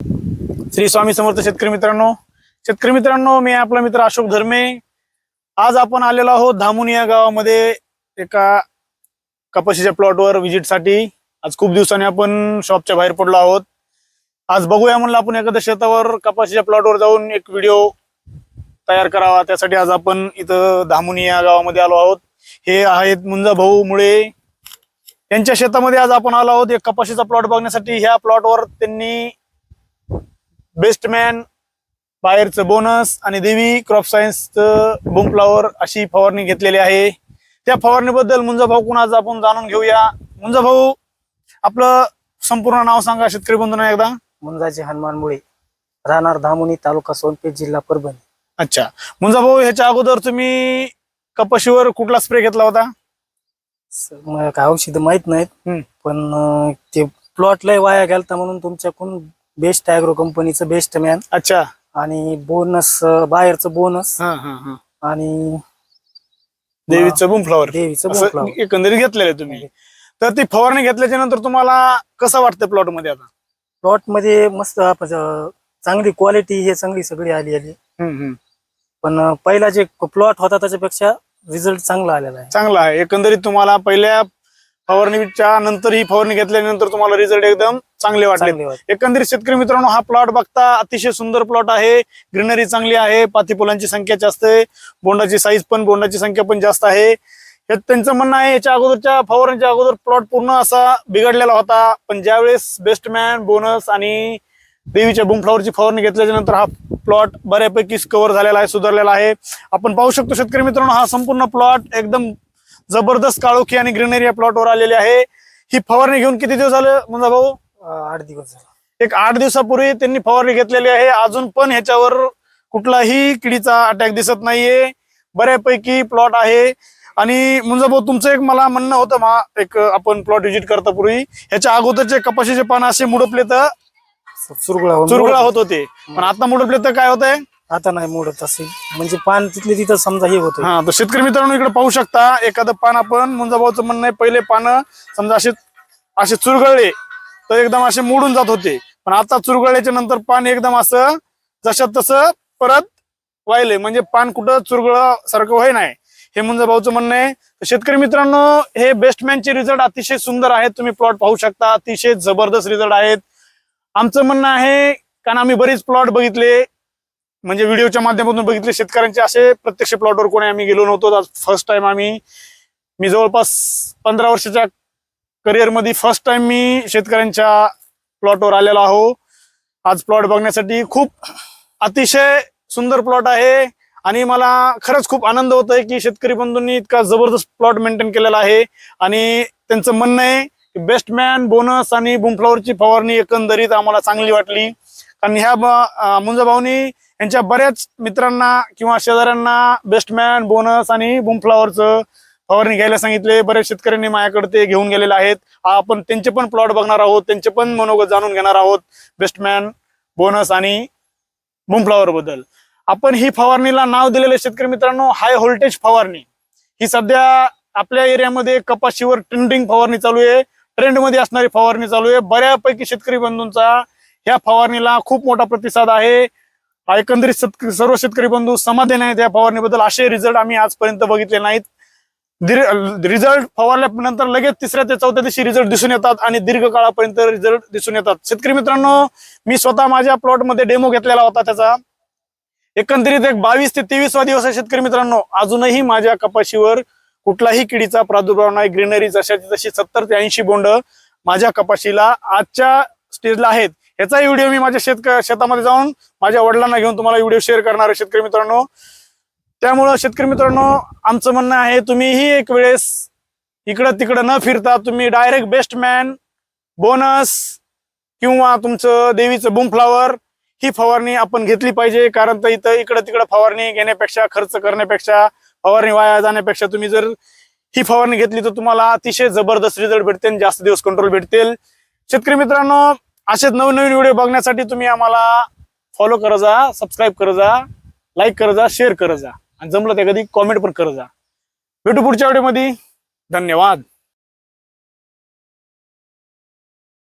श्री स्वामी समर्थ शेतकरी मित्रांनो शेतकरी मित्रांनो मी आपला मित्र अशोक धर्मे. आज आपण आलेलो आहोत धामुनी या गावामध्ये एका कपाशीच्या प्लॉटवर व्हिजिटसाठी आज खूप दिवसांनी आपण शॉपच्या बाहेर पडलो आहोत. आज बघूया म्हणलं आपण एखाद्या शेतावर कपाशीच्या प्लॉटवर जाऊन एक व्हिडिओ तयार करावा. त्यासाठी आज आपण इथं धामुनी या गावामध्ये आलो आहोत. हे आहेत मुंजा भाऊ मुळे. त्यांच्या शेतामध्ये आज आपण आलो आहोत. एक कपाशीचा प्लॉट बघण्यासाठी. ह्या प्लॉटवर त्यांनी बेस्ट मॅन बाहेरचं बोनस आणि देवी क्रॉप सायन्सचं बूम फ्लावर अशी फवारणी घेतलेली आहे. त्या फवारणीबद्दल मुंजा भाऊ कुण आज आपण जाणून घेऊया. मुंजा भाऊ आपलं संपूर्ण नाव सांगा शेतकरी बंधूंना एकदा. मुंजाचे हनुमानमुळे राहणार धामुनी तालुका सोनपेठ जिल्हा परभणी. अच्छा. मुंजा भाऊ ह्याच्या अगोदर तुम्ही कपाशीवर कुठला स्प्रे घेतला होता? स- मला काय औषध माहीत नाहीत हम्म. पण अं, ते प्लॉट लय वाया गेलता म्हणून तुमच्याकडून बेस्ट अॅग्रो कंपनीचं बेस्ट मॅन अच्छा. आणि बोनस बाहेरचं बोनस हा हा हा. आणि देवीचं बूम फ्लावर देवीचं असं. एकंदरीत घेतलेलं आहे तुम्ही. तर ती फवारणी घेतल्याच्या नंतर तुम्हाला कसं वाटतं प्लॉटमध्ये आता? प्लॉटमध्ये मस्त चांगली क्वालिटी हे चांगली सगळी आली आली. हम्म, हम्म. पण अं, पहिला जे प्लॉट होता त्याच्यापेक्षा रिझल्ट चांगला आलेला आहे. चांगला आहे. एकंदरीत तुम्हाला पहिल्या फवारणीच्या नंतर ही फवारणी घेतल्यानंतर तुम्हाला रिझल्ट एकदम चांगले वाटले. एकंदरीत शेतकरी मित्रांनो हा प्लॉट बघता अतिशय सुंदर प्लॉट आहे. ग्रीनरी चांगली आहे पाती फुलांची संख्या जास्त आहे बोंडाची साईज पण बोंडाची संख्या पण जास्त आहे. त्यांचं म्हणणं आहे याच्या अगोदरच्या फवारणीच्या अगोदर प्लॉट पूर्ण असा बिघडलेला होता. पण ज्यावेळेस बेस्टमॅन बोनस आणि देवीच्या बुमफ्लावरची फवारणी घेतल्याच्या नंतर हा प्लॉट बऱ्यापैकी कव्हर झालेला आहे सुधारलेला आहे. आपण पाहू शकतो शेतकरी मित्रांनो हा संपूर्ण प्लॉट एकदम जबरदस्त काळोखी आणि ग्रीनरी या प्लॉटवर आलेली आहे. ही फवारणी घेऊन किती दिवस झाले म्हणजे भाऊ? आठ दिवस झाला. एक आठ दिवसापूर्वी त्यांनी फवारणी घेतलेली आहे. अजून पण ह्याच्यावर कुठलाही किडीचा अटॅक दिसत नाहीये. बऱ्यापैकी प्लॉट आहे. आणि भाऊ तुमचं एक मला म्हणणं होतं मा एक आपण प्लॉट व्हिजिट करता पूर्वी. ह्याच्या अगोदरचे कपाशीचे पानं असे मुडपले तर चुरगुळा होत होते. पण आता मुडपले तर काय होत आहे आता नाही मोडत असेल म्हणजे पान तिथले तिथं समजा हे होतं हा तर शेतकरी मित्रांनो इकडे पाहू शकता एखादं पान आपण मुंजाभाऊचं म्हणणं आहे पहिले पानं समजा असे असे चुरगळले तर एकदम असे मोडून जात होते. पण आता चुरगळल्याच्या नंतर पान एकदम असं जशात तसं परत वाहिले. म्हणजे पान कुठं चुरगळ सारखं व्हाय नाही. हे मुंजाभाऊचं म्हणणं आहे. तर शेतकरी मित्रांनो हे बेस्टमॅनचे रिझल्ट अतिशय सुंदर आहेत. तुम्ही प्लॉट पाहू शकता. अतिशय जबरदस्त रिझल्ट आहेत. आमचं म्हणणं आहे कारण आम्ही बरेच प्लॉट बघितले. म्हणजे व्हिडिओच्या माध्यमातून बघितले शेतकऱ्यांचे असे प्रत्यक्ष प्लॉटवर कोणी आम्ही गेलो नव्हतो. आज फर्स्ट टाइम आम्ही मी जवळपास पंधरा वर्षाच्या करिअरमध्ये फर्स्ट टाइम मी शेतकऱ्यांच्या प्लॉटवर आलेलो आहो. आज प्लॉट बघण्यासाठी खूप अतिशय सुंदर प्लॉट आहे आणि मला खरंच खूप आनंद होत आहे की शेतकरी बंधूंनी इतका जबरदस्त प्लॉट मेंटेन केलेला आहे. आणि त्यांचं म्हणणं आहे की बेस्ट मॅन बोनस आणि बुमफ्लॉवरची फवारणी एकंदरीत आम्हाला चांगली वाटली. कारण ह्या मुंजाभाऊनी मुंजा भाऊनी यांच्या बऱ्याच मित्रांना किंवा शेजाऱ्यांना बेस्टमॅन बोनस आणि बुमफ्लावरचं फवारणी घ्यायला सांगितले. बऱ्याच शेतकऱ्यांनी माझ्याकडे ते घेऊन गेलेले आहेत. आपण त्यांचे पण प्लॉट बघणार आहोत. त्यांचे पण मनोगत जाणून घेणार आहोत. बेस्टमॅन बोनस आणि बुमफ्लावर बद्दल. आपण ही फवारणीला नाव दिलेले शेतकरी मित्रांनो हाय व्होल्टेज फवारणी. ही सध्या आपल्या एरियामध्ये कपाशीवर ट्रेंडिंग फवारणी चालू आहे. ट्रेंडमध्ये असणारी फवारणी चालू आहे. बऱ्यापैकी शेतकरी बंधूंचा ह्या फवारणीला खूप मोठा प्रतिसाद आहे. एकंदरीत शेतक- सर्व शेतकरी बंधू समाधान आहेत या फवारणीबद्दल. असे रिझल्ट आम्ही आजपर्यंत बघितले नाहीत. रिझल्ट फवारल्यानंतर लगेच तिसऱ्या ते चौथ्या दिवशी रिझल्ट दिसून येतात आणि दीर्घ काळापर्यंत रिझल्ट दिसून येतात. शेतकरी मित्रांनो मी स्वतः माझ्या प्लॉटमध्ये डेमो घेतलेला होता त्याचा. एकंदरीत एक बावीस ते तेवीसवा दिवस आहे शेतकरी मित्रांनो अजूनही माझ्या कपाशीवर कुठलाही किडीचा प्रादुर्भाव नाही. ग्रीनरी जशाची तशी सत्तर ते ऐंशी बोंड माझ्या कपाशीला आजच्या स्टेजला आहेत. याचाही व्हिडिओ मी माझ्या शेतक शेतामध्ये जाऊन माझ्या वडिलांना घेऊन तुम्हाला व्हिडिओ शेअर करणार आहे शेतकरी मित्रांनो. त्यामुळं शेतकरी मित्रांनो आमचं म्हणणं आहे तुम्हीही एक वेळेस इकडं तिकडं न फिरता तुम्ही डायरेक्ट बेस्ट मॅन बोनस किंवा तुमचं देवीचं बुमफ्लावर ही फवारणी आपण घेतली पाहिजे. कारण तर इथं इकडं तिकडं फवारणी घेण्यापेक्षा खर्च करण्यापेक्षा फवारणी वाया जाण्यापेक्षा तुम्ही जर ही फवारणी घेतली तर तुम्हाला अतिशय जबरदस्त रिझल्ट भेटतील आणि जास्त दिवस कंट्रोल भेटतील. शेतकरी मित्रांनो असेच नवनवीन व्हिडिओ बघण्यासाठी तुम्ही आम्हाला फॉलो करत जा सबस्क्राईब करत जा लाईक करत जा शेअर करत जा. आणि जमलं ते कधी कॉमेंट पण करत जा. भेटू पुढच्या व्हिडिओमध्ये धन्यवाद.